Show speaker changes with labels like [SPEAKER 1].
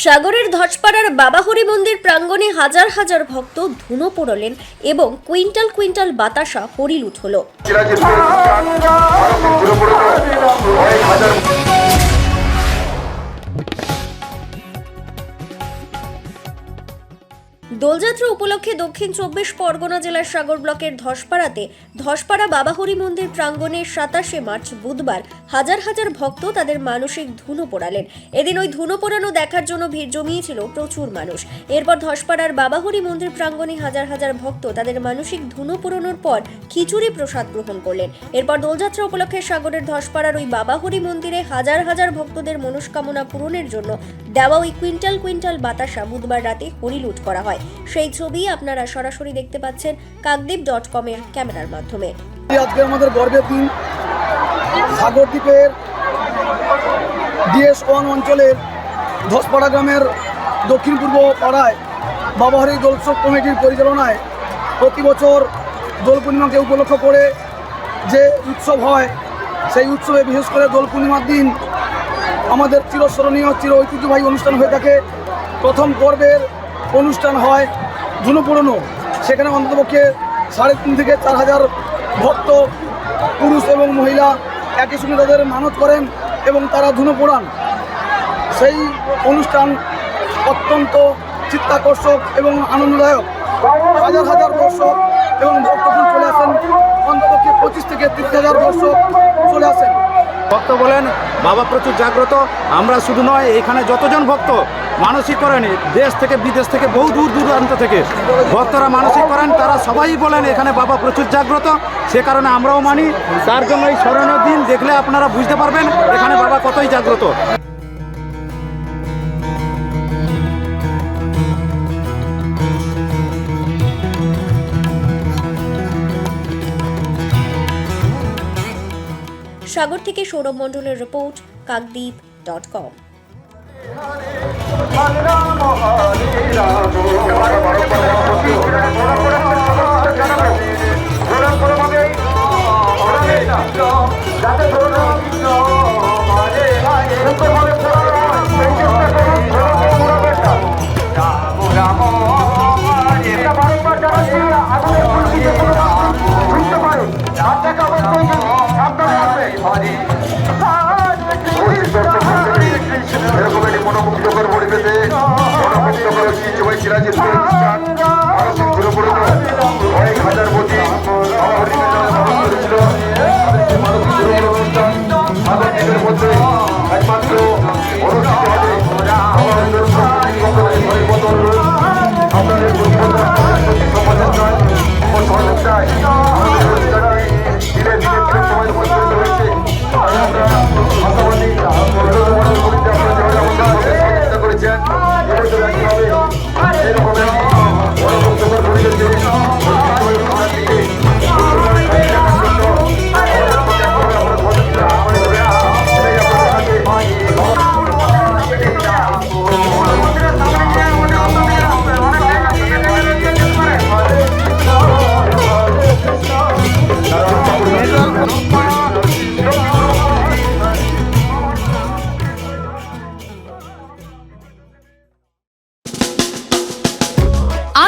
[SPEAKER 1] সাগরের ধসপাড়ার বাবাহরি মন্দির প্রাঙ্গণে হাজার হাজার ভক্ত ধুনো পোড়লেন এবং কুইন্টাল কুইন্টাল বাতাসা হরিলুট হলো দোলযাত্রা উপলক্ষে দক্ষিণ চব্বিশ পরগনা জেলার সাগর ব্লকের ধসপাড়াতে ধসপাড়া বাবাহরি মন্দির প্রাঙ্গণে সাতাশে মার্চ বুধবার হাজার হাজার ভক্ত তাদের মানসিক ধুনো পোড়ালেন। এদিন ওই ধুনো পোড়ানো দেখার জন্য ভিড় জমিয়েছিল প্রচুর মানুষ। এরপর ধসপাড়ার বাবাহরি মন্দির প্রাঙ্গণে হাজার হাজার ভক্ত তাদের মানসিক ধুনো পোড়ানোর পর খিচুড়ি প্রসাদ গ্রহণ করলেন। এরপর দোলযাত্রা উপলক্ষে সাগরের ধসপাড়ার ওই বাবাহরি মন্দিরে হাজার হাজার ভক্তদের মনস্কামনা পূরণের জন্য দেওয়া ওই কুইন্টাল কুইন্টাল বাতাসা বুধবার রাতে হরিলুট করা হয়। সেই ছবি আপনারা সরাসরি দেখতে পাচ্ছেন কাকদ্বীপ ডট কমের ক্যামেরার মাধ্যমে।
[SPEAKER 2] আজকে আমাদের গর্বের দিন। সাগরদ্বীপের ডিএস ওয়ান অঞ্চলের ধসপাড়া গ্রামের দক্ষিণ পূর্ব পাড়ায় বাবাহারি দোলসব কমিটির পরিচালনায় প্রতি বছর দোল পূর্ণিমাকে উপলক্ষ করে যে উৎসব হয়, সেই উৎসবে বিশেষ করে দোল পূর্ণিমার দিন আমাদের চিরস্মরণীয়, চির ঐতিহ্যবাহী অনুষ্ঠান হয়ে থাকে। প্রথম পর্বের অনুষ্ঠান হয় ধুনো পুরনো। সেখানে অন্ততপক্ষে সাড়ে তিন থেকে চার হাজার ভক্ত, পুরুষ এবং মহিলা একই সঙ্গে তাদের মানত করেন এবং তারা ধুনো পোড়ান। সেই অনুষ্ঠান অত্যন্ত চিত্তাকর্ষক এবং আনন্দদায়ক। হাজার হাজার দর্শক এবং ভক্তগণ চলে আসেন, অন্ততপক্ষে পঁচিশ থেকে তিরিশ হাজার দর্শক চলে আসেন।
[SPEAKER 3] ভক্ত বলেন, বাবা প্রচুর জাগ্রত, আমরা শুধু নয়, এখানে যতজন ভক্ত মানসিক করেন দেশ থেকে, বিদেশ থেকে, বহু দূর দূরান্ত থেকে ভক্তরা মানসিক করেন। তারা সবাই বলেন, এখানে বাবা প্রচুর জাগ্রত। সে কারণে আমরাও মানি। তার জন্য এই স্মরণীয় দিন দেখলে আপনারা বুঝতে পারবেন, এখানে বাবা কতই জাগ্রত।
[SPEAKER 1] সাগর থেকে সৌরভ মণ্ডলের রিপোর্ট, কাকদ্বীপ ডট কম
[SPEAKER 4] এরকম ঐতিহ্যবাহী সিরাজের মানসিক